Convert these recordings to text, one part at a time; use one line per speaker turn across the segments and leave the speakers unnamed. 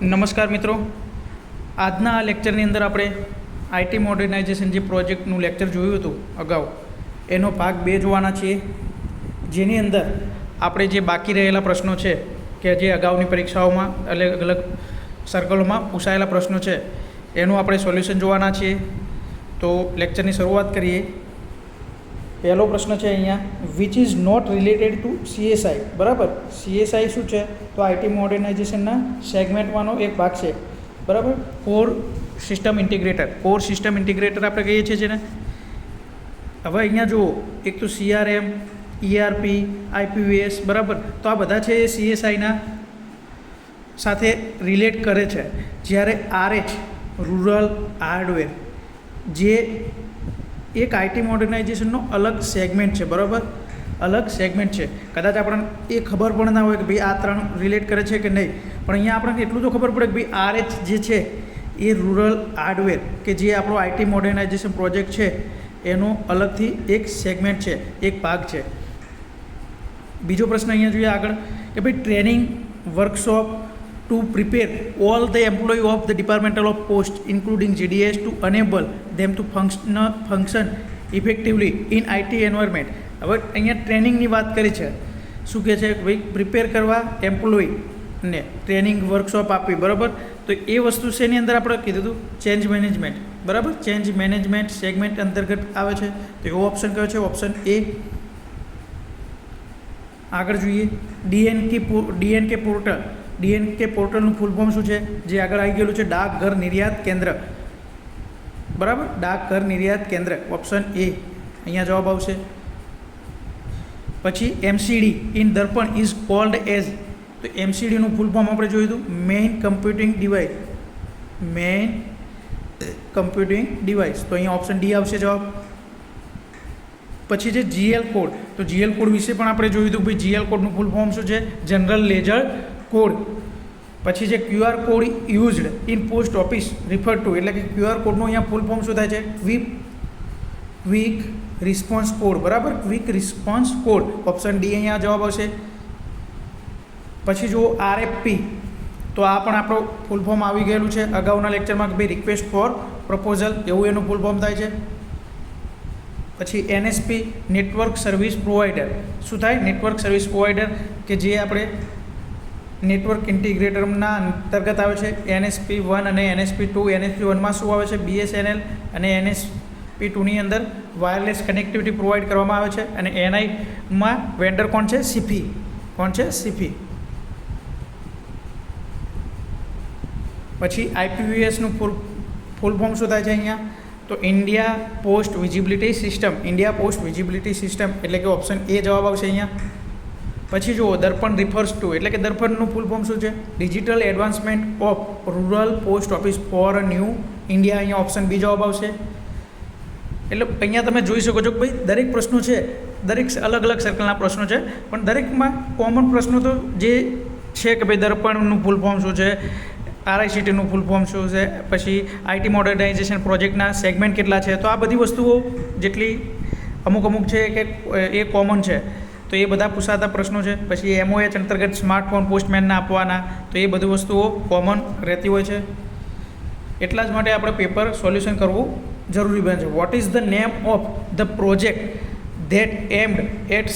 નમસ્કાર મિત્રો. આજના આ લેક્ચરની અંદર આપણે આઈટી મોડર્નાઇઝેશન જે પ્રોજેક્ટનું લેક્ચર જોયું હતું અગાઉ, એનો ભાગ બે જોવાના છીએ. જેની અંદર આપણે જે બાકી રહેલા પ્રશ્નો છે કે જે અગાઉની પરીક્ષાઓમાં અલગ અલગ સર્કલોમાં પૂછાયેલા પ્રશ્નો છે, એનું આપણે સોલ્યુશન જોવાના છીએ. તો લેક્ચરની શરૂઆત કરીએ. પહેલો પ્રશ્ન છે અહીંયા which is not related to C S I બરાબર? સીએસઆઈ શું છે? તો આઈટી મોડર્નાઇઝેશનના સેગમેન્ટમાંનો એક ભાગ છે. બરાબર? Core system integrator core system integrator આપણે કહીએ છીએ જેને. હવે અહીંયા જુઓ, એક તો સીઆરએમ ઈઆરપી આઈપીવીએસ બરાબર? તો આ બધા છે એ સીએસઆઈના સાથે રિલેટ કરે છે. જ્યારે આરએચ રૂરલ હાર્ડવેર જે એક આઈટી મોડર્નાઇઝેશનનો અલગ સેગમેન્ટ છે, બરાબર? અલગ સેગમેન્ટ છે. કદાચ આપણને એ ખબર પણ ના હોય કે ભાઈ આ ત્રણ રિલેટ કરે છે કે નહીં. પણ અહીંયા આપણને એટલું તો ખબર પડે કે ભાઈ આરએચ જે છે, એ રૂરલ હાર્ડવેર કે જે આપણો આઈટી મોડર્નાઇઝેશન પ્રોજેક્ટ છે, એનો અલગથી એક સેગમેન્ટ છે, એક ભાગ છે. બીજો પ્રશ્ન અહીંયા જોઈએ આગળ કે ભાઈ training workshop to prepare all the employ of the departmental of post including GDS to enable them to function function effectively in IT environment હવે અહીંયા ટ્રેનિંગની વાત કરી છે. શું કહે છે? ભાઈ પ્રિપેર કરવા એમ્પ્લોયને ટ્રેનિંગ વર્કશોપ આપવી, બરાબર? તો એ વસ્તુ શેની અંદર આપણે કીધું હતું? ચેન્જ મેનેજમેન્ટ બરાબર? ચેન્જ મેનેજમેન્ટ સેગમેન્ટ અંતર્ગત આવે છે. તો એવો ઓપ્શન કયો છે? ઓપ્શન એ આગળ જોઈએ. ડીએનકે ડીએનકે પોર્ટલ ડીએનકે પોર્ટલનું ફૂલ ફોર્મ શું છે? જે આગળ આવી ગયેલું છે ડાકઘર નિર્યાત કેન્દ્ર. બરાબર? ડાકઘર નિર્યાત કેન્દ્ર ઓપ્શન એ અહીંયા જવાબ આવશે. પછી MCD in Darpan is called as તો એમસીડીનું ફૂલ ફોર્મ આપણે જોયું હતું. Main computing device main computing device તો અહીંયા ઓપ્શન ડી આવશે જવાબ. પછી છે જીએલ કોડ તો જીએલ કોડ વિશે પણ આપણે જોયું હતું ભાઈ જીએલ કોડનું ફૂલ ફોર્મ શું છે? જનરલ લેજર કોડ પછી જે Q R code used in post office refer to એટલે કે ક્યુઆર કોડનું અહીંયા ફૂલ ફોર્મ શું થાય છે? ક્વિક ક્વિક રિસ્પોન્સ કોડ બરાબર? Quick response code option D અહીંયા જવાબ આવશે. પછી જુઓ આરએફપી તો આ પણ આપણો ફૂલ ફોર્મ આવી ગયેલું છે. અગાઉના લેક્ચરમાં કે ભાઈ રિક્વેસ્ટ ફોર પ્રપોઝલ એવું એનું ફૂલ ફોર્મ થાય છે. પછી એનએસપી નેટવર્ક સર્વિસ પ્રોવાઈડર શું થાય? નેટવર્ક સર્વિસ પ્રોવાઈડર કે જે આપણે નેટવર્ક ઇન્ટિગ્રેટરના અંતર્ગત આવે છે. એનએસપી વન અને એનએસપી ટુ. એનએસપી વનમાં શું આવે છે? બીએસએનએલ અને એનએસપી ટુની અંદર વાયરલેસ કનેક્ટિવિટી પ્રોવાઈડ કરવામાં આવે છે. અને એનઆઈમાં વેન્ડર કોણ છે? સીફી કોણ છે? સીફી પછી આઈપીવીએસનું ફૂલ ફૂલ ફોર્મ શું થાય છે અહીંયા? તો India post visibility system. India post visibility system એટલે કે ઓપ્શન એ જવાબ આવશે અહીંયા. પછી જુઓ, દર્પણ રિફર્સ ટુ એટલે કે દર્પણનું ફૂલ ફોર્મ શું છે? Digital advancement of rural post office for new India અહીંયા ઓપ્શન બી જવાબ આવશે. એટલે અહીંયા તમે જોઈ શકો છો કે ભાઈ દરેક પ્રશ્નો છે, દરેક અલગ અલગ સર્કલના પ્રશ્નો છે, પણ દરેકમાં કોમન પ્રશ્નો તો જે છે કે ભાઈ દર્પણનું ફૂલ ફોર્મ શું છે આરઆઈસીટીનું ફૂલ ફોર્મ શું છે, પછી આઈટી મોડર્નાઇઝેશન પ્રોજેક્ટના સેગમેન્ટ કેટલા છે, તો આ બધી વસ્તુઓ જેટલી અમુક અમુક છે કે એ કોમન છે. તો એ બધા પૂછાતા પ્રશ્નો છે. પછી એમઓએચ અંતર્ગત સ્માર્ટફોન પોસ્ટમેનને આપવાના, તો એ બધી વસ્તુઓ કોમન રહેતી હોય છે. એટલા જ માટે આપણે પેપર સોલ્યુશન કરવું જરૂરી બને છે. What is the name of the project that aimed at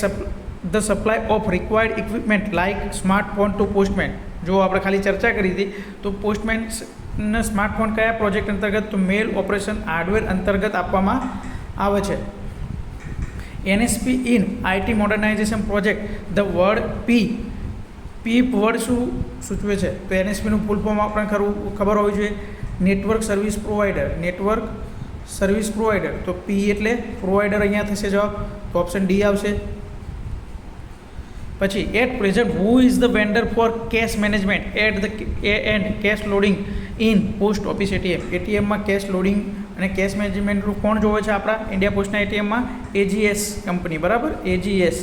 the supply of required equipment like smartphone to postman જો આપણે ખાલી ચર્ચા કરી હતી, તો પોસ્ટમેન સ્માર્ટફોન કયા પ્રોજેક્ટ અંતર્ગત? તો મેલ ઓપરેશન હાર્ડવેર અંતર્ગત આપવામાં આવે છે. N S P in I T modernisation project, the word P P word શું સૂચવે છે? તો એનએસપીનું ફૂલ ફોર્મ આપણે ખરું, ખબર હોવી જોઈએ. Network service provider network service provider તો પી એટલે પ્રોવાઈડર અહીંયા થશે જવાબ, તો ઓપ્શન ડી આવશે. પછી at present who is the vendor for cash management at the end cash loading in post office ATM એટીએમમાં cash loading અને કેશ મેનેજમેન્ટનું કોણ જોવે છે આપણા ઇન્ડિયા પોસ્ટના એટીએમમાં? એજીએસ કંપની, બરાબર? એજીએસ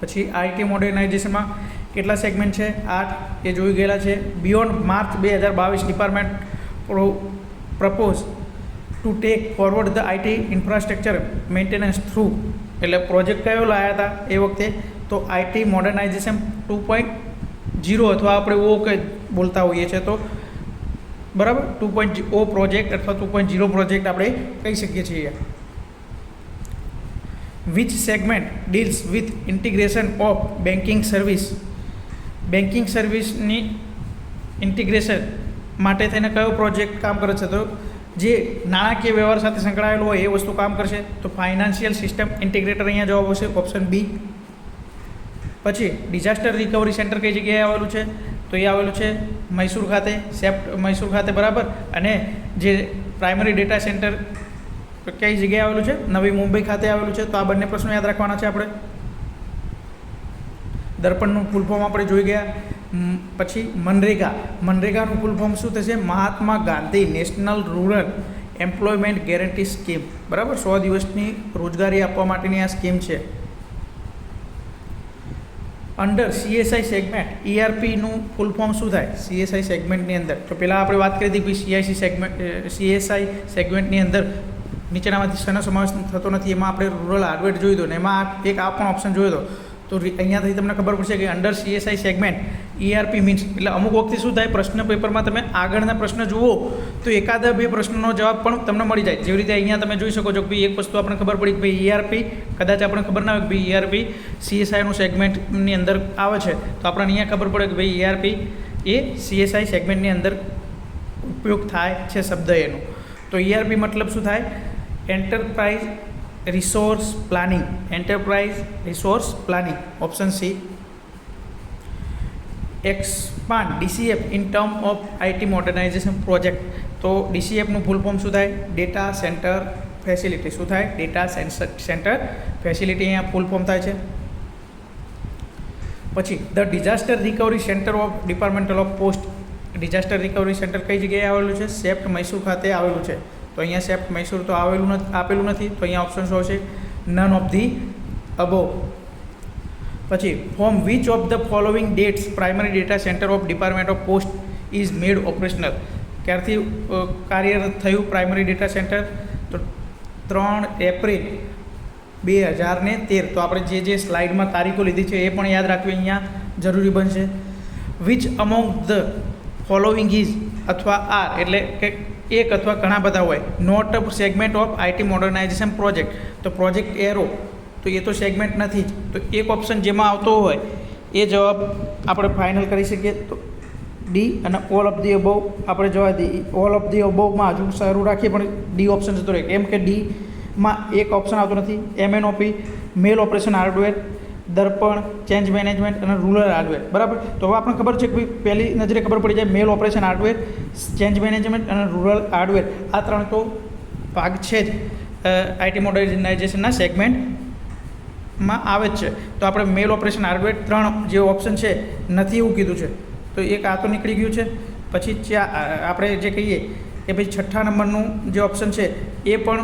પછી આઈટી મોડર્નાઇઝેશનમાં કેટલા સેગમેન્ટ છે? આઠ એ જોઈ ગયેલા છે. બિયોન્ડ માર્ચ બે હજાર બાવીસ department pro, propose to take forward the I T infrastructure maintenance through. એટલે પ્રોજેક્ટ કયો લાવ્યા હતા એ વખતે? તો I T modernisation two point zero અથવા આપણે ઓ કે બોલતા હોઈએ છીએ તો બરાબર? ટુ પોઈન્ટ ઓ પ્રોજેક્ટ અથવા ટુ પોઈન્ટ ઝીરો પ્રોજેક્ટ આપણે કહી શકીએ છીએ which segment deals with integration of banking service banking સર્વિસની ઇન્ટિગ્રેશન માટે થઈને કયો પ્રોજેક્ટ કામ કરે છે? તો જે નાણાકીય વ્યવહાર સાથે સંકળાયેલો હોય એ વસ્તુ કામ કરશે. તો ફાઇનાન્શિયલ સિસ્ટમ ઇન્ટિગ્રેટર અહીંયા જવાબ આવશે ઓપ્શન બી પછી ડિઝાસ્ટર રિકવરી સેન્ટર કઈ જગ્યાએ આવેલું છે? તો એ આવેલું છે મૈસૂર ખાતે, સેપ્ટ મૈસૂર ખાતે બરાબર. અને જે પ્રાઇમરી ડેટા સેન્ટર કઈ જગ્યાએ આવેલું છે? નવી મુંબઈ ખાતે આવેલું છે. તો આ બંને પ્રશ્નો યાદ રાખવાના છે આપણે. દર્પણનું ફૂલફોર્મ આપણે જોઈ ગયા. પછી મનરેગા. મનરેગાનું ફૂલફોર્મ શું થશે? Mahatma Gandhi national rural employment guarantee scheme. બરાબર? સો દિવસની રોજગારી આપવા માટેની આ સ્કીમ છે. Under C S I segment ઈઆરપીનું full form શું થાય? સીએસઆઈ સેગમેન્ટની અંદર. તો પહેલાં આપણે વાત કરી હતી કે સીઆઈસી સેગમેન્ટ સીએસઆઈ સેગમેન્ટની અંદર નીચેનામાંથી શેનો સમાવેશ થતો નથી, એમાં આપણે રૂરલ હાર્ડવેર જોયું દો ને એમાં એક આ પણ ઓપ્શન જોયો હતો. તો અહીંયાથી તમને ખબર પડશે કે under C S I segment E R P means એટલે અમુક વખતે શું થાય, પ્રશ્ન પેપરમાં તમે આગળના પ્રશ્ન જુઓ, તો એકાદ બે પ્રશ્નનો જવાબ પણ તમને મળી જાય. જેવી રીતે અહીંયા તમે જોઈ શકો છો કે ભાઈ એક વસ્તુ આપણને ખબર પડી કે ભાઈ ઈઆરપી કદાચ આપણને ખબર ના હોય કે ભાઈ ઈઆરપી સીએસઆઈનું સેગમેન્ટની અંદર આવે છે. તો આપણને અહીંયા ખબર પડે કે ભાઈ ઈઆરપી એ સીએસઆઈ સેગમેન્ટની અંદર ઉપયોગ થાય છે શબ્દ એનો. તો ઈઆરપી મતલબ શું થાય? Enterprise resource planning enterprise resource planning option C expand D C F in term of I T modernisation project તો ડીસીએફનું ફૂલ ફોર્મ શું થાય? ડેટા સેન્ટર ફેસિલિટી શું થાય? ડેટા સેન્ટર ફેસિલિટી અહીંયા ફૂલ ફોર્મ થાય છે. પછી the disaster recovery centre of departmental of post disaster recovery centre કઈ જગ્યાએ આવેલું છે? સેફ્ટ મૈસૂર ખાતે આવેલું છે. તો અહીંયા સેફ મૈસૂર તો આવેલું નથી, આપેલું નથી, તો અહીંયા ઓપ્શન શું આવશે નન ઓફ ધી અબો પછી form which of the following dates primary data centre of department of post is made operational ક્યારથી કાર્યરત થયું પ્રાઇમરી ડેટા સેન્ટર તો ત્રણ એપ્રિલ બે હજાર ને તેર. તો આપણે જે જે સ્લાઇડમાં તારીખો લીધી છે એ પણ યાદ રાખવી અહીંયા જરૂરી બનશે. Which among the following is અથવા આર એટલે કે એક અથવા ઘણા બધા હોય. Not segment of I T modernisation project તો પ્રોજેક્ટ એરો તો એ તો સેગમેન્ટ નથી જ. તો એક ઓપ્શન જેમાં આવતો હોય, એ જવાબ આપણે ફાઇનલ કરી શકીએ. તો ડી અને ઓલ ઓફ ધી અબોવ આપણે જવા દઈએ ઓલ ઓફ ધી અબોવમાં હજુ સારું રાખીએ, પણ ડી ઓપ્શન જતો રહે. કેમ કે ડીમાં એક ઓપ્શન આવતો નથી. M N O P mail operation hardware Darpan change management અને રૂરલ હાર્ડવેર બરાબર? તો હવે આપણને ખબર છે કે પહેલી નજરે ખબર પડી જાય mail operation hardware change management અને રૂરલ હાર્ડવેર આ ત્રણ તો ભાગ છે જ. આઈટી મોડર્નાઇઝેશનના સેગમેન્ટમાં આવે જ છે. તો આપણે મેલ ઓપરેશન હાર્ડવેર ત્રણ જે ઓપ્શન છે નથી એવું કીધું છે. તો એક આ તો નીકળી ગયું છે. પછી આપણે જે કહીએ કે ભાઈ છઠ્ઠા નંબરનું જે ઓપ્શન છે એ પણ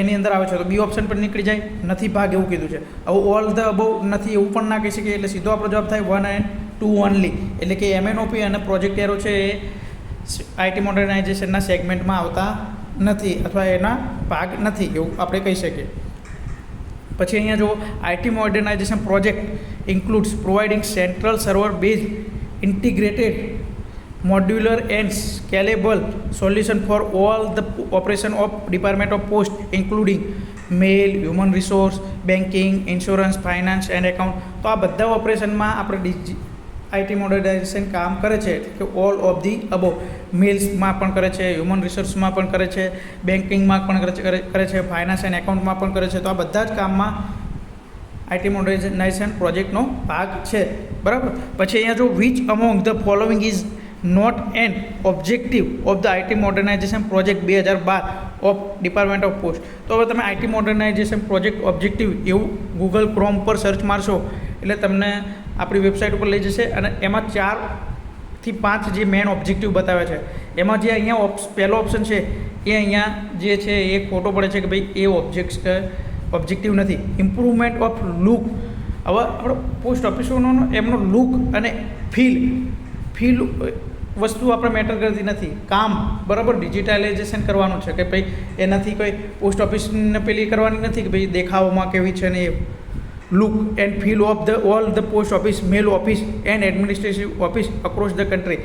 એની અંદર આવે છે. તો બી ઓપ્શન પણ નીકળી જાય. નથી ભાગ એવું કીધું છે. આવું ઓલ ધ અબવ નથી એવું પણ ના કહી શકીએ. એટલે સીધો આપણો જવાબ થાય વન એન્ડ ટુ ઓનલી એટલે કે એમએનઓપી અને પ્રોજેક્ટ એરો છે એ આઈટી મોડર્નાઇઝેશનના સેગમેન્ટમાં આવતા નથી અથવા એના ભાગ નથી એવું આપણે કહી શકીએ. પછી અહીંયા જો I T modernisation project includes providing central server base integrated modular and scalable solution for all the operation of department of post including mail human resource banking insurance finance and account તો આ બધા ઓપરેશનમાં આપણે Digi IT modernisation કામ કરે છે કે all of the above મેલ્સમાં પણ કરે છે હ્યુમન રિસોર્સમાં પણ કરે છે બેન્કિંગમાં પણ કરે છે કરે- કરે છે ફાઇનાન્સ એન્ડ એકાઉન્ટમાં પણ કરે છે. તો આ બધા જ કામમાં આઈટી મોડર્નાઇઝેશન પ્રોજેક્ટનો ભાગ છે. બરાબર? પછી અહીંયા જો which among the following is not an objective of the IT modernisation project બે હજાર બાર ઓફ ડિપાર્ટમેન્ટ ઓફ પોસ્ટ તો હવે તમે આઈટી મોડર્નાઇઝેશન પ્રોજેક્ટ ઓબ્જેક્ટિવ એવું ગૂગલ ક્રોમ પર સર્ચ મારશો, એટલે તમને આપણી વેબસાઇટ ઉપર લઈ જશે અને એમાં ચારથી પાંચ જે મેન ઓબ્જેક્ટિવ બતાવે છે. એમાં જે અહીંયા ઓપ્સ પહેલો ઓપ્શન છે, એ અહીંયા જે છે, એ ફોટો પડે છે કે ભાઈ એ ઓબ્જેક્ટ ઓબ્જેક્ટિવ નથી. ઇમ્પ્રુવમેન્ટ ઓફ લુક હવે આપણો પોસ્ટ ઓફિસોનો એમનો લુક અને ફીલ ફીલ વસ્તુ આપણે મેટર કરતી નથી. કામ બરાબર ડિજિટાઇઝેશન કરવાનું છે કે ભાઈ એનાથી કોઈ પોસ્ટ ઓફિસને પેલી કરવાની નથી કે ભાઈ દેખાવમાં કેવી છે ને એ look and feel of the all the post office, mail office and administrative office across the country.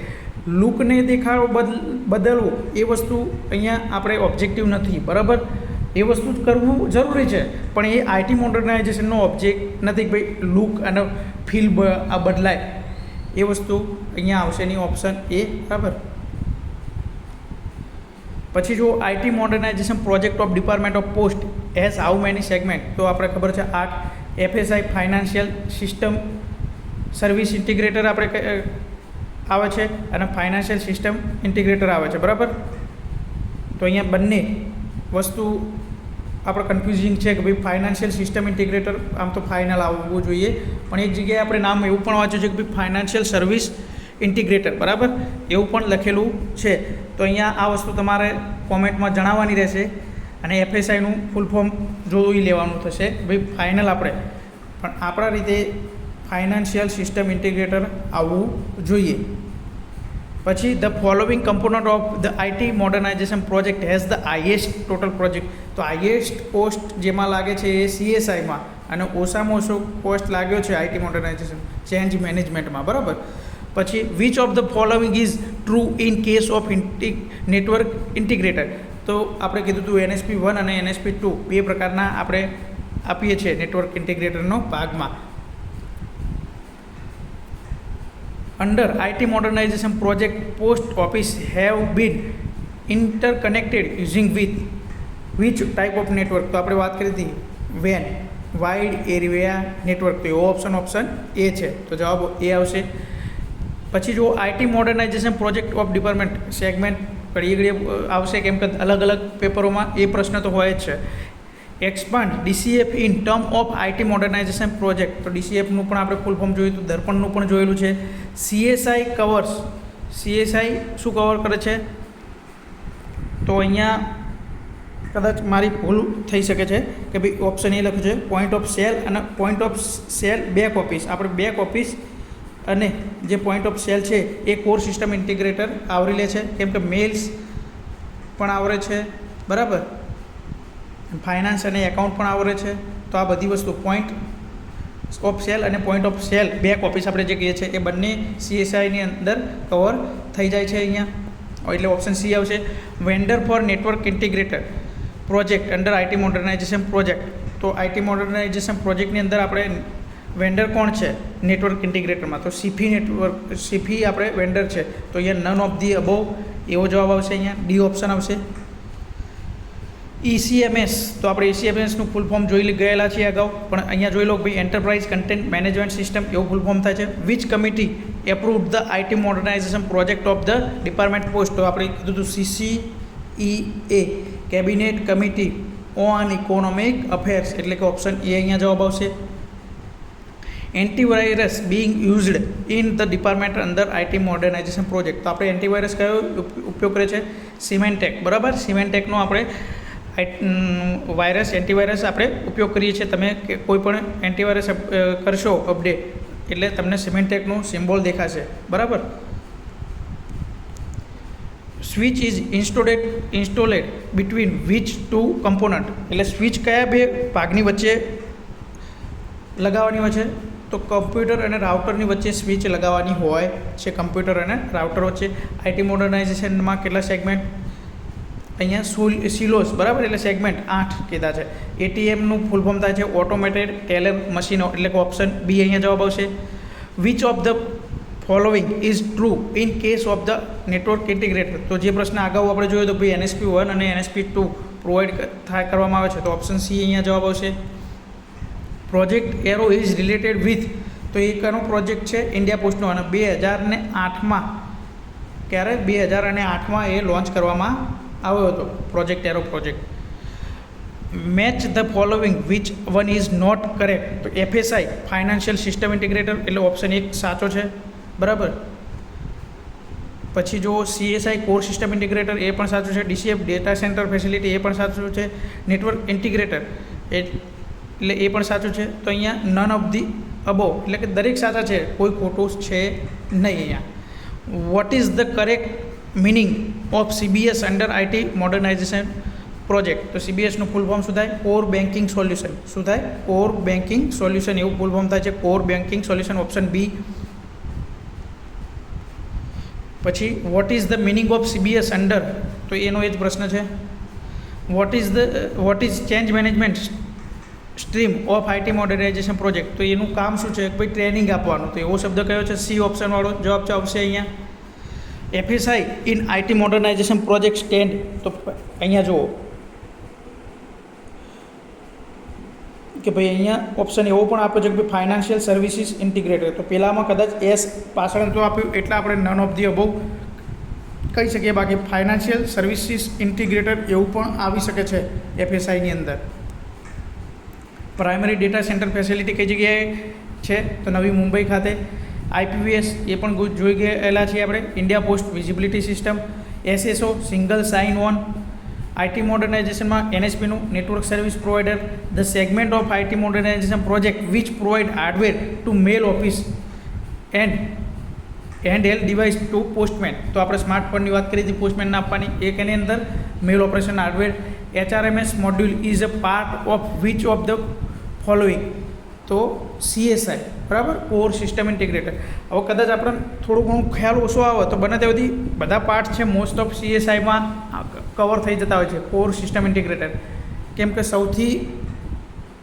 લુકને દેખાવ બદલ બદલવું એ વસ્તુ અહીંયા આપણે ઓબ્જેક્ટિવ નથી, બરાબર? એ વસ્તુ કરવું જરૂરી છે. પણ એ આઈટી મોડર્નાઇઝેશનનો ઓબ્જેક્ટ નથી ભાઈ લુક અને ફીલ આ બદલાય. એ વસ્તુ અહીંયા આવશે એની ઓપ્શન એ બરાબર? પછી જો I T modernisation project of department of post as how many segment તો આપણે ખબર છે આઠ. F S I financial system service integrator આપણે આવે છે અને ફાઇનાન્શિયલ સિસ્ટમ ઇન્ટિગ્રેટર આવે છે, બરાબર? તો અહીંયા બંને વસ્તુ આપણે કન્ફ્યુઝિંગ છે કે ભાઈ ફાઇનાન્શિયલ સિસ્ટમ ઇન્ટિગ્રેટર આમ તો ફાઇનલ આવવું જોઈએ. પણ એક જગ્યાએ આપણે નામ એવું પણ વાંચ્યું છે કે ભાઈ ફાઇનાન્શિયલ સર્વિસ ઇન્ટિગ્રેટર બરાબર? એવું પણ લખેલું છે. તો અહીંયા આ વસ્તુ તમારે કોમેન્ટમાં જણાવવાની રહેશે અને એફએસઆઈનું ફૂલ ફોર્મ જોઈ લેવાનું થશે. ભાઈ ફાઇનલ આપણે. પણ આપણા રીતે ફાઇનાન્શિયલ સિસ્ટમ ઇન્ટિગ્રેટર આવવું જોઈએ. પછી the following component of the I T modernisation project has the highest total project તો હાઈએસ્ટ પોસ્ટ જેમાં લાગે છે એ સીએસઆઈમાં અને ઓછામાં ઓછો પોસ્ટ લાગ્યો છે આઈટી મોડર્નાઇઝેશન ચેન્જ મેનેજમેન્ટમાં બરાબર? પછી which of the following is true in case of ઇન્ટી network integrator તો આપણે કીધું હતું એનએસપી વન અને એનએસપી ટુ બે પ્રકારના આપણે આપીએ છીએ નેટવર્ક ઇન્ટિગ્રેટરનો ભાગમાં. Under I T modernisation project post office have been interconnected using with which type of network તો આપણે વાત કરી હતી વેન વાઇડ એરિયા નેટવર્ક તો એવો ઓપ્શન ઓપ્શન એ છે. તો જવાબ એ આવશે. પછી જો I T modernisation project of department segment ઘડીએ ઘડીએ આવશે કેમ કે અલગ અલગ પેપરોમાં એ પ્રશ્ન તો હોય જ છે. Expand DCF in term of IT modernization project તો ડીસીએફનું પણ આપણે ફૂલ ફોર્મ જોયું હતું. દર્પણનું પણ જોયેલું છે. સીએસઆઈ કવર્સ સીએસઆઈ શું કવર કરે છે? તો અહીંયા કદાચ મારી ભૂલ થઈ શકે છે કે ભાઈ ઓપ્શન એ લખ્યું છે પોઈન્ટ ઓફ સેલ અને point of sale back office આપણે બેક ઓફિસ અને જે પોઈન્ટ ઓફ સેલ છે, એ કોર સિસ્ટમ ઇન્ટિગ્રેટર આવરી લે છે. કેમ કે મેલ્સ પણ આવરે છે. બરાબર? ફાઇનાન્સ અને એકાઉન્ટ પણ આવરે છે. તો આ બધી વસ્તુ પોઈન્ટ ઓફ સેલ અને point of sale back office આપણે જે કહીએ છીએ, એ બંને સીએસઆઈની અંદર કવર થઈ જાય છે અહીંયા. એટલે ઓપ્શન સી આવશે. Vendor for network integrator project under IT modernization project તો આઈટી મોડર્નાઇઝેશન પ્રોજેક્ટની અંદર આપણે વેન્ડર કોણ છે? નેટવર્ક ઇન્ટિગ્રેટરમાં તો સીફી નેટવર્ક સીફી આપણે વેન્ડર છે. તો અહીંયા નન ઓફ ધી અબોવ એવો જવાબ આવશે અહીંયા. ડી ઓપ્શન આવશે. ઈસીએમએસ તો આપણે ઈસીએમએસનું ફૂલ ફોર્મ જોઈ ગયેલા છીએ અગાઉ. પણ અહીંયા જોઈ લો ભાઈ એન્ટરપ્રાઇઝ કન્ટેન્ટ મેનેજમેન્ટ સિસ્ટમ એવું ફૂલ ફોર્મ થાય છે. Which committee approve the IT modernization project of the department post તો આપણે કીધું હતું CCEA cabinet committee on economic affairs, એટલે કે ઓપ્શન એ અહીંયા જવાબ આવશે. Antivirus being used in the department અંદર આઈટી મોડર્નાઇઝેશન પ્રોજેક્ટ તો આપણે એન્ટીવાયરસ કયો ઉપ- ઉપયોગ કરે છે? સિમેન્ટેક બરાબર? સિમેન્ટેકનો આપણે વાયરસ એન્ટીવાયરસ આપણે ઉપયોગ કરીએ છીએ. તમે કોઈપણ કોઈ પણ એન્ટીવાયરસ કરશો અપડેટ એટલે તમને સિમેન્ટેકનું સિમ્બોલ દેખાશે. બરાબર? Switch is installed installed between which two component. એટલે સ્વિચ કયા બે ભાગની વચ્ચે લગાવવાની હોય છે? તો કમ્પ્યુટર અને રાઉટરની વચ્ચે સ્વિચ લગાવવાની હોય છે કમ્પ્યુટર અને રાઉટર વચ્ચે. આઈટી મોડર્નાઇઝેશનમાં કેટલા સેગમેન્ટ? અહીંયા સુલ સિલોસ બરાબર? એટલે સેગમેન્ટ આઠ કીધા છે. એટીએમનું ફૂલ ફોર્મ થાય છે. ઓટોમેટેડ ટેલર મશીનો એટલે કે ઓપ્શન બી અહીંયા જવાબ આવશે. Which of the following is true in case of the network integrator તો જે પ્રશ્ન અગાઉ આપણે જોયો તો ભાઈ એનએસપી વન અને એનએસપી ટુ પ્રોવાઈડ થાય કરવામાં આવે છે, તો ઓપ્શન સી અહીંયા જવાબ આવશે. Project Arrow is related with તો એ કનો પ્રોજેક્ટ છે? ઇન્ડિયા પોસ્ટનો અને બે હજાર ને આઠમાં, ક્યારે? બે હજાર અને આઠમાં એ લોન્ચ કરવામાં આવ્યો હતો project arrow project match the following which one is not correct તો એફએસઆઈ ફાઇનાન્શિયલ સિસ્ટમ ઇન્ટિગ્રેટર એટલે ઓપ્શન એક સાચો છે. બરાબર. પછી જો સીએસઆઈ કોર સિસ્ટમ ઇન્ટિગ્રેટર એ પણ સાચું છે ડીસીએફ ડેટા સેન્ટર ફેસિલિટી એ પણ સાચું છે નેટવર્ક ઇન્ટિગ્રેટર એટલે એ પણ સાચું છે. તો અહીંયા નન ઓફ ધી અબો એટલે કે દરેક સાચા છે, કોઈ ખોટું છે નહીં અહીંયા. What is the correct meaning of CBS under IT modernization project તો સીબીએસનું ફૂલ ફોર્મ શું થાય? કોર બેન્કિંગ સોલ્યુશન શું થાય? કોર બેન્કિંગ સોલ્યુશન એવું ફૂલ ફોર્મ થાય છે. Core banking solution option B પછી what is the meaning of CBS under તો એનો એ જ પ્રશ્ન છે. What is the what is change management stream of IT modernization project તો એનું કામ શું છે? ભાઈ ટ્રેનિંગ આપવાનું. તો એવો શબ્દ કયો છે? સી ઓપ્શનવાળો જવાબ છે આવશે અહીંયા. FSI in IT modernization project stand તો અહીંયા જુઓ. કે ભાઈ અહીંયા ઓપ્શન એવો પણ આપ્યો છે કે ભાઈ ફાઇનાન્શિયલ સર્વિસીસ ઇન્ટિગ્રેટેડ તો પહેલાંમાં કદાચ એસ પાછળ તો આપ્યું, એટલે આપણે નન ઓફ ધી અબોવ કહી શકીએ. બાકી ફાઇનાન્શિયલ સર્વિસીસ ઇન્ટિગ્રેટેડ એવું પણ આવી શકે છે એફએસઆઈની અંદર. પ્રાઇમરી ડેટા સેન્ટર ફેસિલિટી કઈ જગ્યાએ છે? તો નવી મુંબઈ ખાતે. આઈપીવીએસ એ પણ જોઈ ગયેલા છીએ આપણે. India Post visibility system SSO single sign on IT મોડર્નાઇઝેશનમાં એનએસપીનું network service provider the segment of IT modernization project which provide hardware to mail office and hand held device to postman તો આપણે સ્માર્ટફોનની વાત કરી હતી પોસ્ટમેનને આપવાની, એક એની અંદર mail operation hardware HRMS module is a part of which of the following તો સીએસઆઈ બરાબર? કોર સિસ્ટમ ઇન્ટિગ્રેટર હવે કદાચ આપણને થોડું ઘણું ખ્યાલ ઓછો આવે તો બને તે બધી, બધા પાર્ટ છે મોસ્ટ ઓફ સીએસઆઈમાં કવર થઈ જતા હોય છે કોર સિસ્ટમ ઇન્ટિગ્રેટેડ કેમ કે સૌથી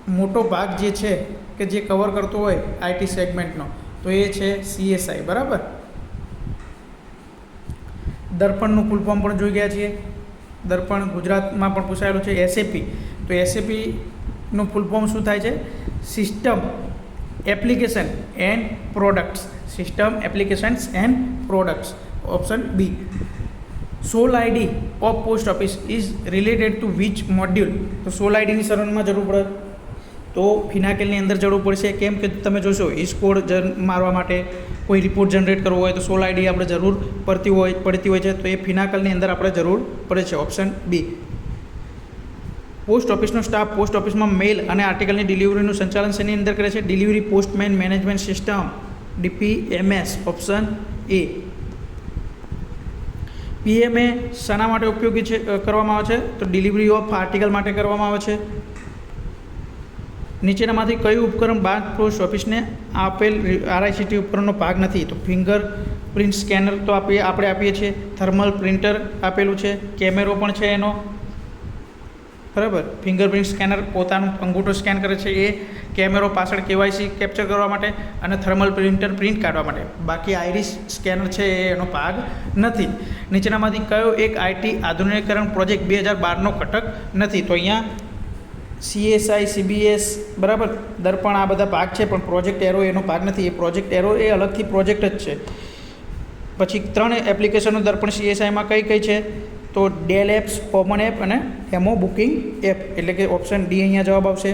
મોટો ભાગ જે છે કે જે કવર કરતો હોય આઈટી સેગમેન્ટનો તો એ છે સીએસઆઈ બરાબર? દર્પણનું ફૂલ ફોર્મ પણ જોઈ ગયા છીએ. દર્પણ ગુજરાતમાં પણ પૂછાયેલું છે એસએપી તો એસએપીનું ફૂલ ફોર્મ શું થાય છે? System application and products system applications and products option B SOL ID of post office is related to which module તો સોલ આઈડીની શરણમાં જરૂર પડે. તો ફિનાકેલની અંદર જરૂર પડશે. કેમ કે તમે જોશો ઈ સ્કોડ જન મારવા માટે કોઈ રિપોર્ટ જનરેટ કરવો હોય તો સોલ આઈડી આપણે જરૂર પડતી હોય પડતી હોય છે. તો એ ફિનાકલની અંદર આપણે જરૂર પડે છે. ઓપ્શન બી પોસ્ટ ઓફિસનો સ્ટાફ પોસ્ટ ઓફિસમાં મેલ અને આર્ટિકલની ડિલિવરીનું સંચાલન શેની અંદર કરે છે? Delivery postman management system, DPMS. Option A PMA શાના માટે ઉપયોગી છે કરવામાં આવે છે? તો ડિલિવરી ઓફ આર્ટિકલ માટે કરવામાં આવે છે. નીચેનામાંથી કયું ઉપકરણ બાદ પોસ્ટ ઓફિસને આપેલ આરઆઈસીટી ઉપકરણનો ભાગ નથી? તો ફિંગર પ્રિન્ટ સ્કેનર તો આપીએ, આપણે આપીએ છીએ. થર્મલ પ્રિન્ટર આપેલું છે. કેમેરો પણ છે એનો. બરાબર? ફિંગરપ્રિન્ટ સ્કેનર પોતાનું અંગૂઠો સ્કેન કરે છે એ કેમેરો પાછળ કેવાયસી કેપ્ચર કરવા માટે અને થર્મલ પ્રિન્ટર પ્રિન્ટ કાઢવા માટે. બાકી આઈરિસ સ્કેનર છે એ એનો ભાગ નથી. નીચેનામાંથી કયો એક આઈટી આધુનિકીકરણ પ્રોજેક્ટ બે હજાર બારનો ઘટક નથી? તો અહીંયા સીએસઆઈ સીબીએસ બરાબર? દર્પણ આ બધા ભાગ છે, પણ પ્રોજેક્ટ એરો એનો ભાગ નથી. એ પ્રોજેક્ટ એરો એ અલગથી પ્રોજેક્ટ જ છે. પછી ત્રણ એપ્લિકેશનો દર્પણ સીએસઆઈમાં કઈ કઈ છે? તો ડેલ એપ્સ, કોમન એપ અને એમો બુકિંગ એપ, એટલે કે ઓપ્શન ડી અહીંયા જવાબ આવશે.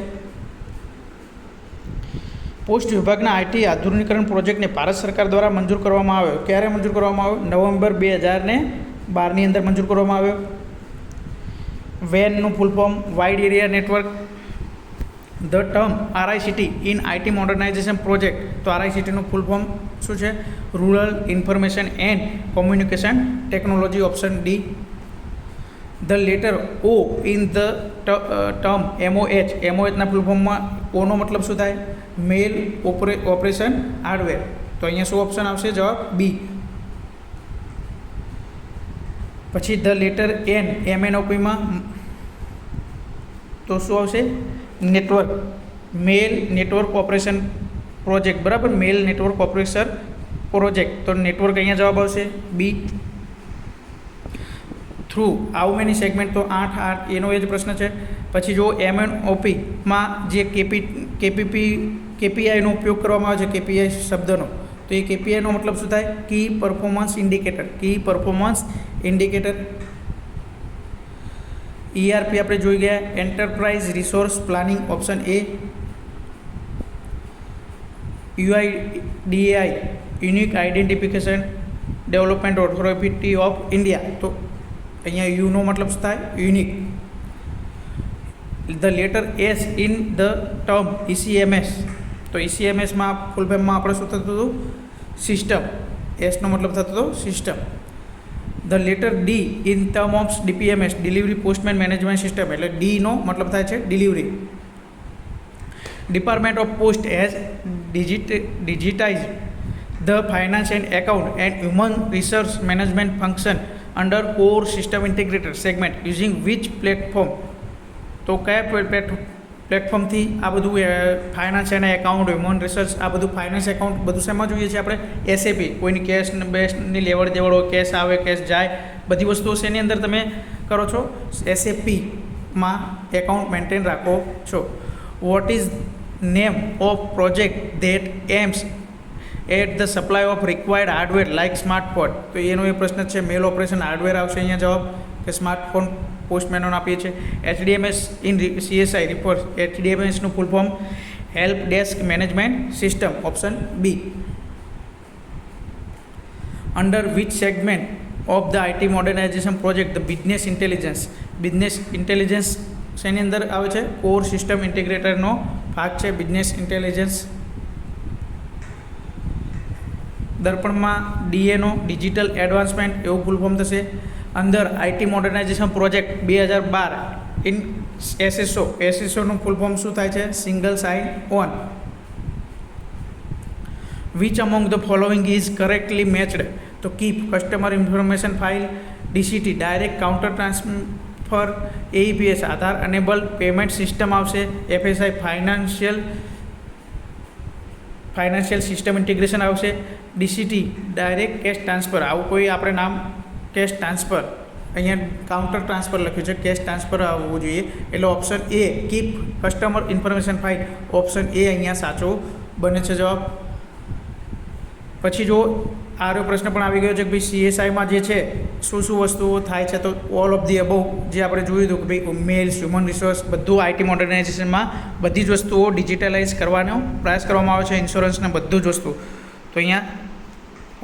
પોસ્ટ વિભાગના આઈટી આધુનિકરણ પ્રોજેક્ટને ભારત સરકાર દ્વારા મંજૂર કરવામાં આવ્યો. ક્યારે મંજૂર કરવામાં આવ્યો? નવેમ્બર બે હજારને બારની અંદર મંજૂર કરવામાં આવ્યો. વેનનું full form wide area network the term RICT in IT modernization project તો આરઆઈસીટીનું ફૂલ ફોર્મ શું છે? Rural information and communication technology option D the letter O in the term MOH એમઓએચના full ફોર્મમાં ઓનો મતલબ શું થાય? મેલ ઓપરે, ઓપરેશન હાર્ડવેર. તો અહીંયા શું ઓપ્શન આવશે? જવાબ બી પછી ધ લેટર એન એમએનઓપીમાં તો શું આવશે? Network. Mail network operation project. બરાબર? Mail network operation project. તો નેટવર્ક અહીંયા જવાબ આવશે? B through how many segment તો આઠ આઠ, એનો એ જ પ્રશ્ન છે. પછી જો એમ એન ઓપીમાં જે કેપી કેપીપી કેપીઆઈનો ઉપયોગ કરવામાં આવે છે કેપીઆઈ શબ્દનો, તો એ કેપીઆઈનો મતલબ શું થાય? Key performance indicator key performance indicator ERP આપણે જોઈ ગયા. Enterprise resource planning option A UIDAI unique identification development authority of India તો અહીંયા યુનો મતલબ થાય, unique. The letter S in the term ECMS તો ઈસીએમએસમાં ફૂલ ફેમમાં આપણે શું થતું હતું? સિસ્ટમ એસનો મતલબ થતો હતો system the letter D in term of DPMS delivery postman management system એટલે ડીનો મતલબ થાય છે delivery department of post as digit digitize the finance and account and human resource management function under core system integrated segment using which platform તો કયા પ્લેટ પ્લેટફોર્મથી આ બધું finance and account human research આ બધું ફાઇનાન્સ એકાઉન્ટ બધું શેમાં જોઈએ છે આપણે? એસએપી કોઈની કેશ બેસ્ટની લેવડ દેવડ હોય કેશ આવે કેશ જાય, બધી વસ્તુઓ શેની અંદર તમે કરો છો? એસએપીમાં એકાઉન્ટ મેન્ટેન રાખો છો. What is name of project that aims at the supply of required hardware like smartphone તો એનો એ પ્રશ્ન છે મેલ ઓપરેશન હાર્ડવેર આવશે અહીંયા જવાબ કે સ્માર્ટફોન પોસ્ટમેનોને આપીએ છીએ. HDMS in CSI report એચડીએમએસનું full form help desk management system option B under which segment of the IT modernization project the business intelligence business intelligence શેની અંદર આવે છે? કોર સિસ્ટમ ઇન્ટિગ્રેટરનો ભાગ છે બિઝનેસ ઇન્ટેલિજન્સ દર્પણમાં ડીએનો ડિજિટલ એડવાન્સમેન્ટ એવું ફૂલ ફોર્મ થશે. અંદર આઈટી મોડર્નાઇઝેશન પ્રોજેક્ટ બે હજાર બાર ઇન એસએસઓ એસએસઓનું ફૂલ ફોર્મ શું થાય છે? Single sign on which among the following is correctly matched તો keep customer information file DCT direct counter transfer AEPS Aadhaar enabled payment system આવશે. FSI financial financial system integration આવશે. DCT, direct cash transfer. આવું કોઈ આપણે નામ cash transfer. અહીંયા counter transfer લખ્યું છે, કેશ ટ્રાન્સફર આવવું જોઈએ. એટલે option A, keep customer information file. Option A અહીંયા સાચો બને છે જવાબ. પછી જો આરો પ્રશ્ન પણ આવી ગયો છે કે ભાઈ સીએસઆઈમાં જે છે, શું શું વસ્તુઓ થાય છે, તો ઓલ ઓફ ધી અબોવ જે આપણે જોયું હતું કે ભાઈ મેલ્સ હ્યુમન રિસોર્સ બધું આઈટી મોડર્નાઇઝેશનમાં બધી જ વસ્તુઓ ડિજિટલાઇઝ કરવાનો પ્રયાસ કરવામાં આવે છે ઇન્સ્યોરન્સને બધું જ વસ્તુ. તો અહીંયા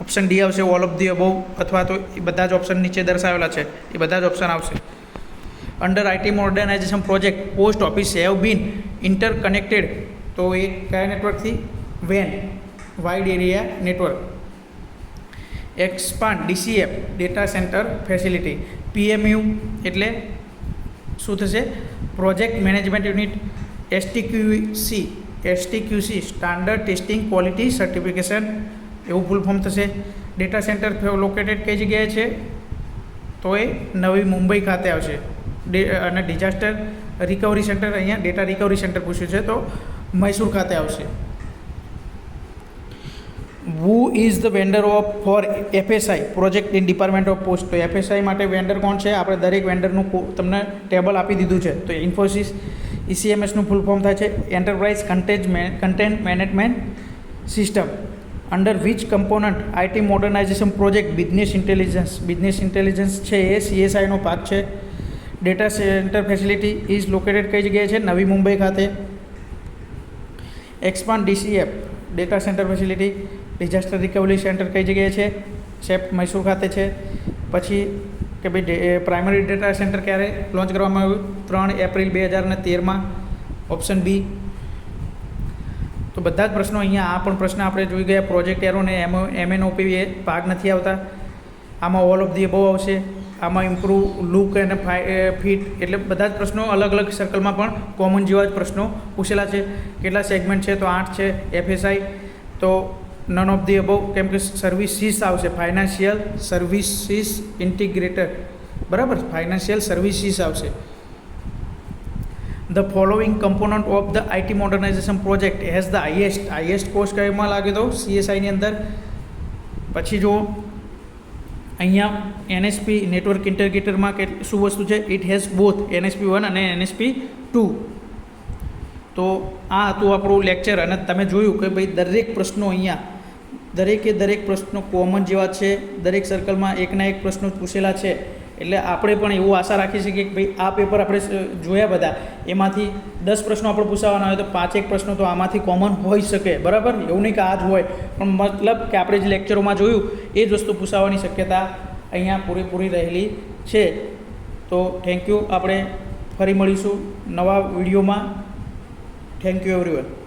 ઓપ્શન ડી આવશે ઓલ ઓફ ધી અબોવ અથવા તો એ બધા જ ઓપ્શન નીચે દર્શાવેલા છે, એ બધા જ ઓપ્શન આવશે. Under IT modernization project post office have been interconnected તો એ કયા નેટવર્કથી van wide area network expand DCF data centre facility PMU એટલે શું થશે? Project management unit STQC STQC standard testing quality certification એવું ફૂલ ફોર્મ થશે. ડેટા સેન્ટર લોકેટેડ કઈ જગ્યાએ છે? તો એ નવી મુંબઈ ખાતે આવશે. અને ડિઝાસ્ટર રિકવરી સેન્ટર અહીંયા ડેટા રિકવરી સેન્ટર પૂછ્યું છે. તો મૈસૂર ખાતે આવશે. Who is the vendor of for FSI project in department of post તો એફએસઆઈ માટે વેન્ડર કોણ છે? આપણે દરેક વેન્ડરનું તમને ટેબલ આપી દીધું છે. તો ઇન્ફોસિસ ઇસીએમએસનું ફૂલ ફોર્મ થાય છે. Enterprise કન્ટેજ content management system under which component IT modernization project business intelligence business intelligence છે, એ સીએસઆઈનો ભાગ છે. Data centre facility is located કઈ જગ્યાએ છે? નવી મુંબઈ ખાતે. Expand DCF data centre facility disaster recovery centre કઈ જગ્યાએ છે? સેફ મૈસૂર ખાતે છે. પછી કે ભાઈ પ્રાઇમરી ડેટા સેન્ટર ક્યારે લોન્ચ કરવામાં આવ્યું? ત્રણ એપ્રિલ બે હજાર ને તેરમાં. ઓપ્શન બી તો બધા જ પ્રશ્નો અહીંયા, આ પણ પ્રશ્ન આપણે જોઈ ગયા. પ્રોજેક્ટ એરો ને એમ એમએનઓપી એ ભાગ નથી આવતા. આમાં ઓલ ઓફ ધી અબવ આવશે. આમાં ઇમ્પ્રૂવ લુક અને ફિટ એટલે બધા જ પ્રશ્નો અલગ અલગ સર્કલમાં પણ કોમન જેવા જ પ્રશ્નો પૂછેલા છે. કેટલા સેગમેન્ટ છે? તો આઠ છે. એફએસઆઈ તો નન ઓફ ધી અબોવ કેમ કે સર્વિસીસ આવશે. ફાઇનાન્શિયલ સર્વિસીસ ઇન્ટિગ્રેટર બરાબર? ફાઇનાન્શિયલ સર્વિસીસ આવશે. The following component of the IT modernization project has the highest highest cost કઈમાં લાગે તો? સીએસઆઈની અંદર. પછી જુઓ. અહીંયા એનએસપી નેટવર્ક ઇન્ટરગેટરમાં કે શું વસ્તુ છે? It has both NSP one અને એનએસપી ટુ તો આ હતું આપણું લેક્ચર અને તમે જોયું કે ભાઈ દરેક પ્રશ્નો અહીંયા દરેકે દરેક પ્રશ્નો કોમન જેવા છે, દરેક સર્કલમાં એકના એક પ્રશ્નો પૂછેલા છે. એટલે આપણે પણ એવું આશા રાખી શકીએ કે ભાઈ, આ પેપર આપણે જોયા બધા. એમાંથી દસ પ્રશ્નો આપણે પૂછાવાના હોય તો પાંચેક પ્રશ્નો તો આમાંથી કોમન હોઈ શકે. બરાબર? એવું નહીં કે આ જ હોય. પણ મતલબ કે આપણે જે લેક્ચરોમાં જોયું, એ જ વસ્તુ પૂછાવાની શક્યતા અહીંયા પૂરેપૂરી રહેલી છે. તો થેન્ક યુ આપણે ફરી મળીશું નવા વિડીયોમાં. Thank you everyone